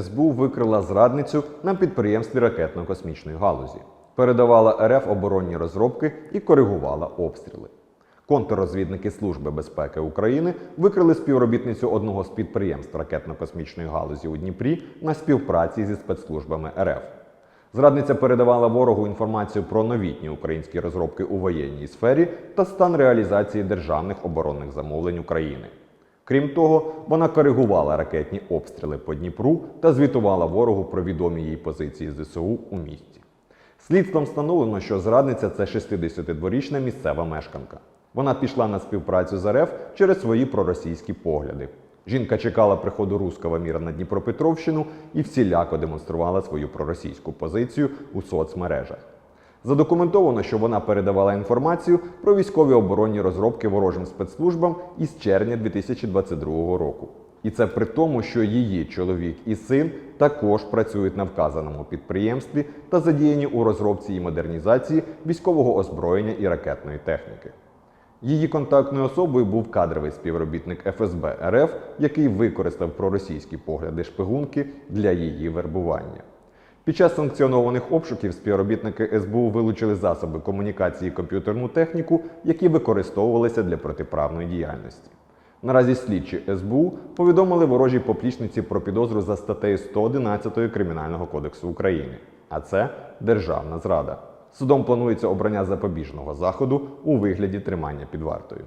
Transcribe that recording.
СБУ викрила зрадницю на підприємстві ракетно-космічної галузі, передавала РФ оборонні розробки і коригувала обстріли. Контррозвідники Служби безпеки України викрили співробітницю одного з підприємств ракетно-космічної галузі у Дніпрі на співпраці зі спецслужбами РФ. Зрадниця передавала ворогу інформацію про новітні українські розробки у воєнній сфері та стан реалізації державних оборонних замовлень України. Крім того, вона коригувала ракетні обстріли по Дніпру та звітувала ворогу про відомі їй позиції ЗСУ у місті. Слідством встановлено, що зрадниця це 62-річна місцева мешканка. Вона пішла на співпрацю з РФ через свої проросійські погляди. Жінка чекала приходу руського міра на Дніпропетровщину і всіляко демонструвала свою проросійську позицію у соцмережах. Задокументовано, що вона передавала інформацію про військові оборонні розробки ворожим спецслужбам із червня 2022 року. І це при тому, що її чоловік і син також працюють на вказаному підприємстві та задіяні у розробці і модернізації військового озброєння і ракетної техніки. Її контактною особою був кадровий співробітник ФСБ РФ, який використав проросійські погляди шпигунки для її вербування. Під час санкціонованих обшуків співробітники СБУ вилучили засоби комунікації і комп'ютерну техніку, які використовувалися для протиправної діяльності. Наразі слідчі СБУ повідомили ворожій поплічниці про підозру за статтею 111 Кримінального кодексу України, а це державна зрада. Судом планується обрання запобіжного заходу у вигляді тримання під вартою.